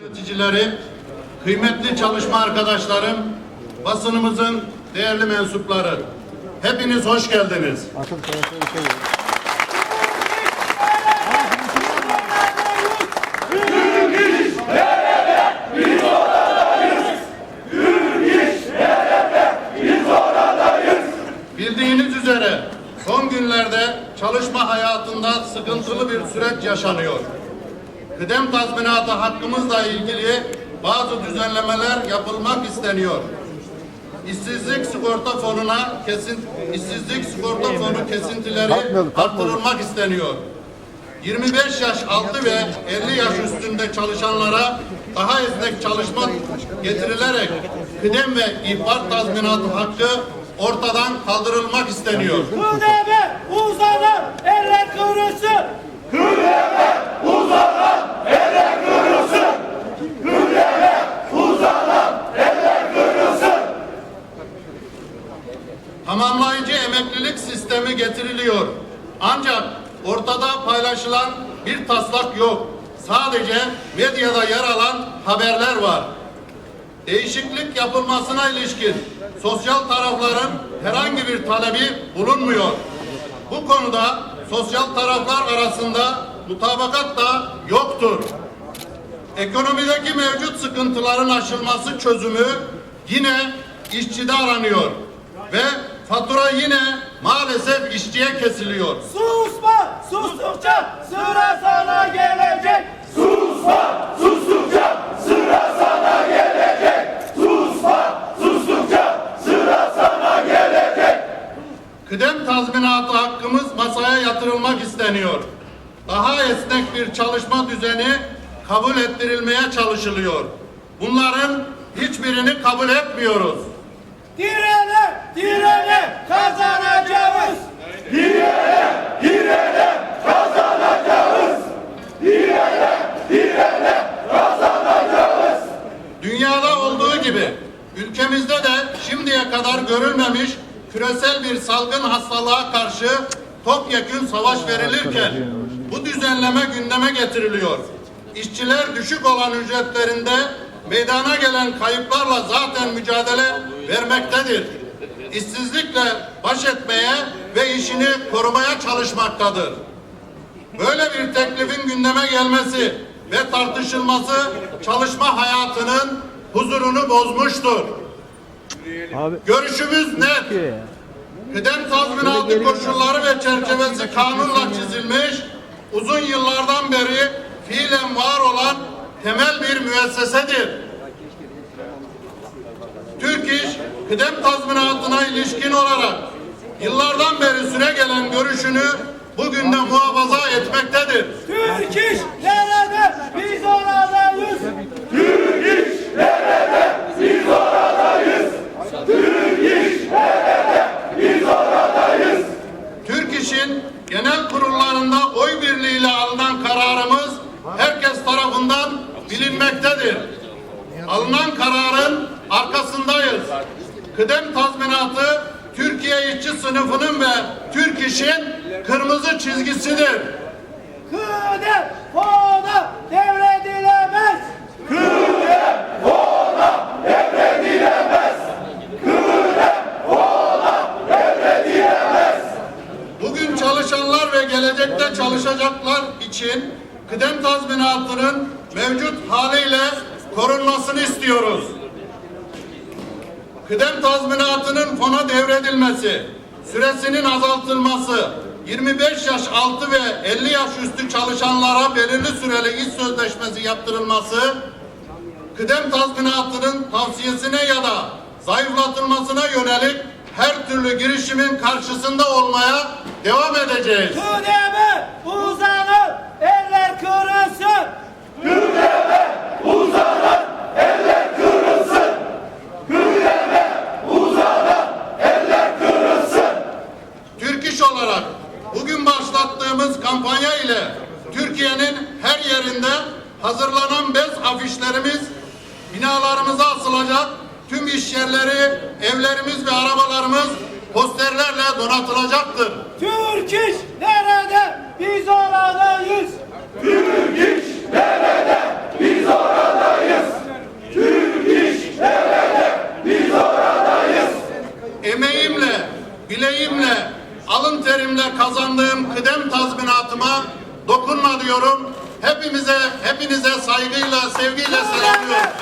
Yöneticileri, kıymetli çalışma arkadaşlarım, basınımızın değerli mensupları, hepiniz hoş geldiniz. Bildiğiniz üzere son günlerde çalışma hayatında sıkıntılı bir süreç yaşanıyor. Kıdem tazminatı hakkımızla ilgili bazı düzenlemeler yapılmak isteniyor. İşsizlik sigorta fonuna kesin işsizlik sigorta fonu kesintileri artırılmak isteniyor. 25 yaş altı ve 50 yaş üstünde çalışanlara daha esnek çalışma getirilerek kıdem ve ihbar tazminatı hakkı ortadan kaldırılmak isteniyor. Kudeme uzanan eller kıvrılsın. Tamamlayıcı sistemi getiriliyor. Ancak ortada paylaşılan bir taslak yok. Sadece medyada yer alan haberler var. Değişiklik yapılmasına ilişkin sosyal tarafların herhangi bir talebi bulunmuyor. Bu konuda sosyal taraflar arasında mutabakat da yoktur. Ekonomideki mevcut sıkıntıların aşılması çözümü yine işçide aranıyor ve fatura yine maalesef işçiye kesiliyor. Susma sustukça sıra sana gelecek. Kıdem tazminatı hakkımız masaya yatırılmak isteniyor. Daha esnek bir çalışma düzeni kabul ettirilmeye çalışılıyor. Bunların hiçbirini kabul etmiyoruz. Direne direne kazanacağız. Dünyada olduğu gibi ülkemizde de şimdiye kadar görülmemiş küresel bir salgın hastalığa karşı topyekün savaş verilirken bu düzenleme gündeme getiriliyor. İşçiler düşük olan ücretlerinde meydana gelen kayıplarla zaten mücadele vermektedir. İşsizlikle baş etmeye ve işini korumaya çalışmaktadır. Böyle bir teklifin gündeme gelmesi ve tartışılması çalışma hayatının huzurunu bozmuştur. Abi Görüşümüz net. Kıdem tazminatı koşulları ve çerçevesi kanunla çizilmiş, uzun yıllardan beri fiilen var olan temel bir müessesedir. Türk İş, kıdem tazminatına ilişkin olarak yıllardan beri süre gelen görüşünü bugün de muhafaza etmektedir. Türk iş nerede? Biz oradayız. Türk İş'in genel kurullarında oy birliğiyle alınan kararımız herkes tarafından bilinmektedir. Alınan kararın arkasındayız. Kıdem tazminatı Türkiye işçi sınıfının ve Türk İş'in kırmızı çizgisidir. Kudem fona devredilemez. Bugün çalışanlar ve gelecekte çalışacaklar için kıdem tazminatının mevcut haliyle korunmasını istiyoruz. Kıdem tazminatının fona devredilmesi, süresinin azaltılması, 25 yaş altı ve 50 yaş üstü çalışanlara belirli süreli iş sözleşmesi yaptırılması, kıdem tazminatının tavsiyesine ya da zayıflatılmasına yönelik her türlü girişimin karşısında olmaya devam edeceğiz. Kudeme uzanan eller kırılsın. Türk kampanya ile Türkiye'nin her yerinde hazırlanan bez afişlerimiz binalarımıza asılacak, tüm iş yerleri, evlerimiz ve arabalarımız posterlerle donatılacaktır. Türk iş nerede? Biz oradayız. Türk iş nerede? Biz oradayız. Türk iş nerede? Biz oradayız. Emeğimle, bileğimle, alın terimle kazandığı kıdem tazminatıma dokunma diyorum. Hepimize, hepinize saygıyla, sevgiyle selamlıyorum.